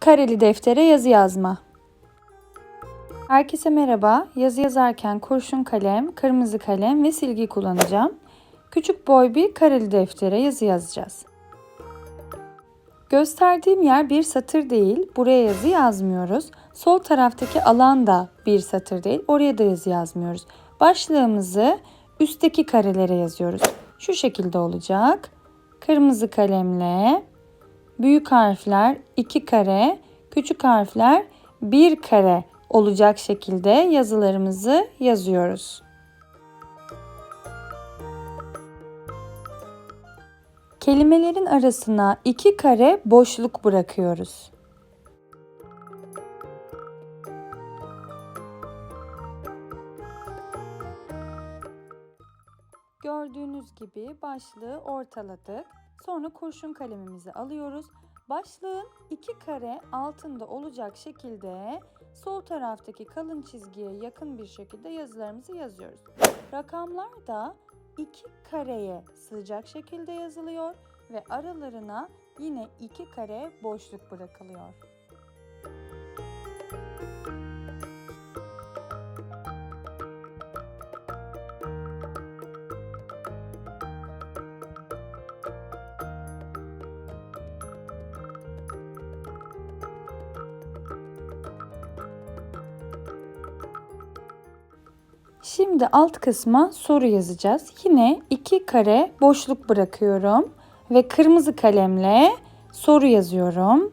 Kareli deftere yazı yazma. Herkese merhaba. Yazı yazarken kurşun kalem, kırmızı kalem ve silgi kullanacağım. Küçük boy bir kareli deftere yazı yazacağız. Gösterdiğim yer bir satır değil. Buraya yazı yazmıyoruz. Sol taraftaki alan da bir satır değil. Oraya da yazı yazmıyoruz. Başlığımızı üstteki karelere yazıyoruz. Şu şekilde olacak. Kırmızı kalemle büyük harfler 2 kare, küçük harfler 1 kare olacak şekilde yazılarımızı yazıyoruz. Kelimelerin arasına 2 kare boşluk bırakıyoruz. Gördüğünüz gibi başlığı ortaladık. Sonra kurşun kalemimizi alıyoruz. Başlığın iki kare altında olacak şekilde sol taraftaki kalın çizgiye yakın bir şekilde yazılarımızı yazıyoruz. Rakamlar da iki kareye sığacak şekilde yazılıyor ve aralarına yine iki kare boşluk bırakılıyor. Şimdi alt kısma soru yazacağız. Yine iki kare boşluk bırakıyorum ve kırmızı kalemle soru yazıyorum.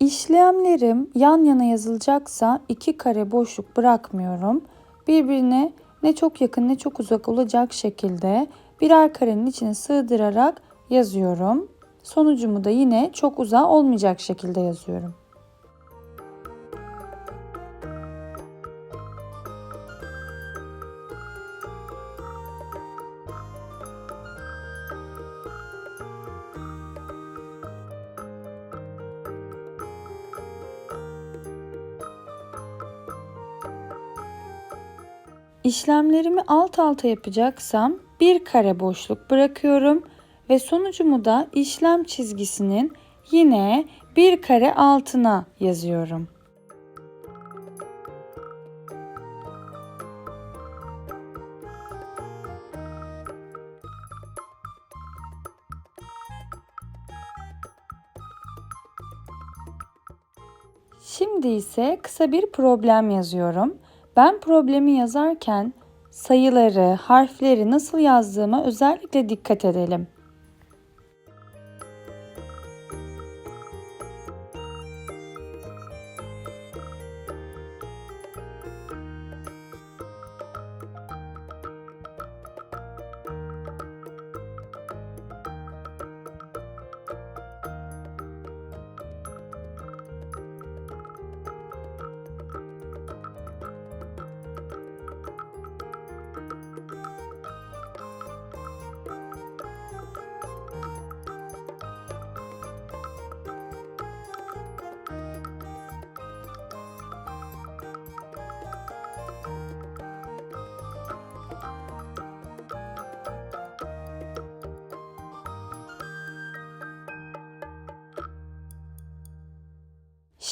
İşlemlerim yan yana yazılacaksa iki kare boşluk bırakmıyorum. Birbirine ne çok yakın ne çok uzak olacak şekilde birer karenin içine sığdırarak yazıyorum. Sonucumu da yine çok uzağa olmayacak şekilde yazıyorum. İşlemlerimi alt alta yapacaksam bir kare boşluk bırakıyorum ve sonucumu da işlem çizgisinin yine bir kare altına yazıyorum. Şimdi ise kısa bir problem yazıyorum. Ben problemi yazarken sayıları, harfleri nasıl yazdığıma özellikle dikkat edelim.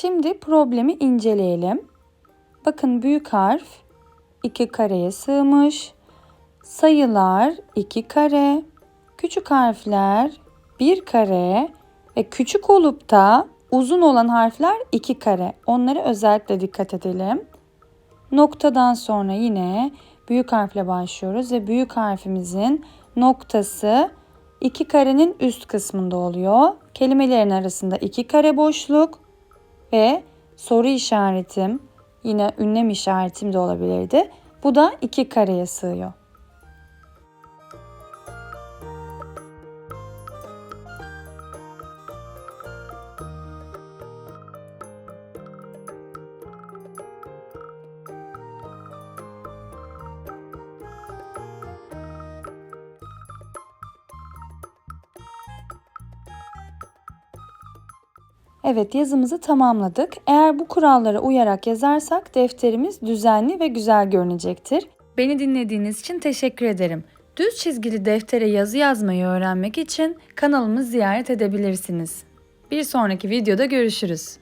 Şimdi problemi inceleyelim. Bakın büyük harf iki kareye sığmış. Sayılar iki kare. Küçük harfler bir kare ve küçük olup da uzun olan harfler iki kare. Onlara özellikle dikkat edelim. Noktadan sonra yine büyük harfle başlıyoruz ve büyük harfimizin noktası iki karenin üst kısmında oluyor. Kelimelerin arasında iki kare boşluk ve soru işaretim yine ünlem işaretim de olabilirdi. Bu da iki kareye sığıyor. Evet yazımızı tamamladık. Eğer bu kurallara uyarak yazarsak defterimiz düzenli ve güzel görünecektir. Beni dinlediğiniz için teşekkür ederim. Düz çizgili deftere yazı yazmayı öğrenmek için kanalımı ziyaret edebilirsiniz. Bir sonraki videoda görüşürüz.